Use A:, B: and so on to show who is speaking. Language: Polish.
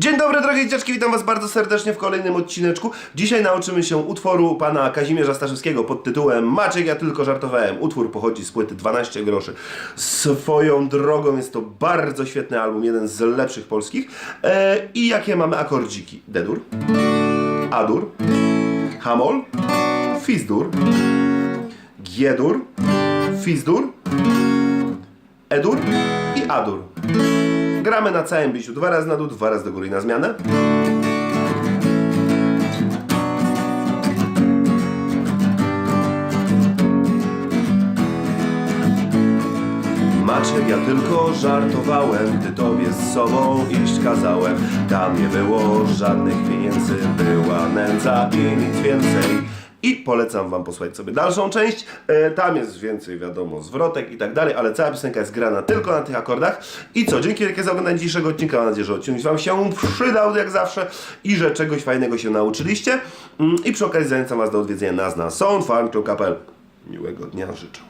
A: Dzień dobry drogie dzieciaczki, witam was bardzo serdecznie w kolejnym odcineczku. Dzisiaj nauczymy się utworu pana Kazimierza Staszewskiego pod tytułem Maciek, ja tylko żartowałem. Utwór pochodzi z płyty 12 groszy. Swoją drogą jest to bardzo świetny album, jeden z lepszych polskich. E, I jakie mamy akordziki? D-dur, A-dur, Hamol, Fizdur, G-dur, Fizdur, E-dur i A-dur. Gramy na całym bisiu dwa razy na dół, dwa razy do góry i na zmianę. Maciek, ja tylko żartowałem, gdy tobie z sobą iść kazałem. Tam nie było żadnych pieniędzy, była nędza i nic więcej. I polecam wam posłuchać sobie dalszą część. E, tam jest więcej, wiadomo, zwrotek i tak dalej, ale cała piosenka jest grana tylko na tych akordach. I co, dzięki wielkie za oglądanie dzisiejszego odcinka. Mam nadzieję, że odcinek wam się przydał jak zawsze i że czegoś fajnego się nauczyliście. Mm, I przy okazji zachęcam was do odwiedzenia nas na soundfarm.pl. Miłego dnia życzę.